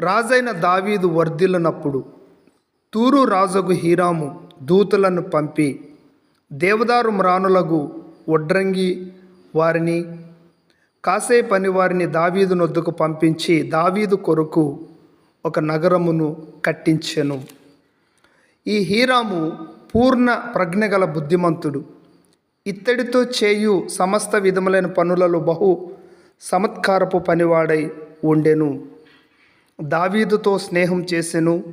రాజైన దావీదు వర్ధిల్లునప్పుడు తూరు రాజుకు హీరాము దూతలను పంపి దేవదారు మ్రానులకు వడ్రంగి వారిని కాసే పని వారిని దావీదు నొద్దుకు పంపించి దావీదు కొరకు ఒక నగరమును కట్టించెను. ఈ హీరాము పూర్ణ ప్రజ్ఞగల బుద్ధిమంతుడు. ఇత్తడితో చేయు సమస్త విధములైన పనులలో బహు చమత్కారపు పనివాడై ఉండెను. దావీదుతో స్నేహం చేసెను.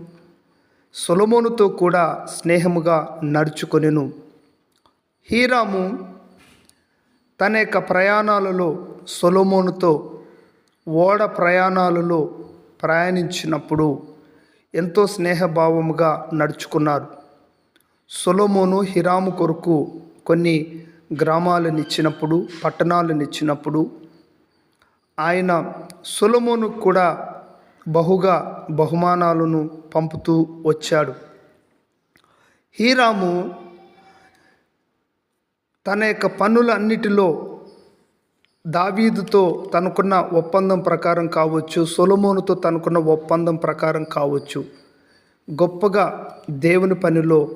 సొలమోనుతో కూడా స్నేహముగా నడుచుకొనెను. హీరాము తన యొక్క ప్రయాణాలలో సొలమోనుతో ఓడ ప్రయాణాలలో ప్రయాణించినప్పుడు ఎంతో స్నేహభావముగా నడుచుకున్నారు. సొలొమోను హిరాము కొరకు కొన్ని గ్రామాలను ఇచ్చినప్పుడు పట్టణాలను ఇచ్చినప్పుడు ఆయన సొలొమోను కూడా బహుగా బహుమానాలను పంపుతూ వచ్చాడు. హీరాము తన యొక్క పనులన్నిటిలో దావీదుతో తనకున్న ఒప్పందం ప్రకారం కావచ్చు సొలమోనుతో తనకున్న ఒప్పందం ప్రకారం కావచ్చు గొప్పగా దేవుని పనిలో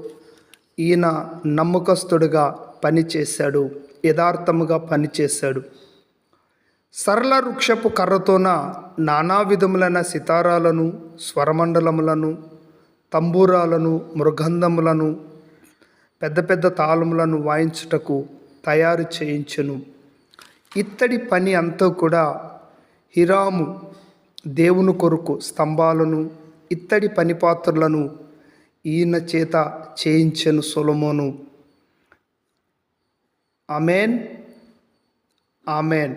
ఈయన నమ్మకస్తుడిగా పనిచేశాడు యథార్థముగా పనిచేశాడు. సరళ వృక్షపు కర్రతోన నానా విధములైన సితారాలను స్వరమండలములను తంబూరాలను మృగంధములను పెద్ద పెద్ద తాళములను వాయించుటకు తయారు చేయించెను. ఇత్తడి పని అంతా కూడా హిరాము దేవుని కొరకు స్తంభాలను ఇత్తడి పని పాత్రలను ఈయన చేత చేయించెను సొలొమోను. Amen amen.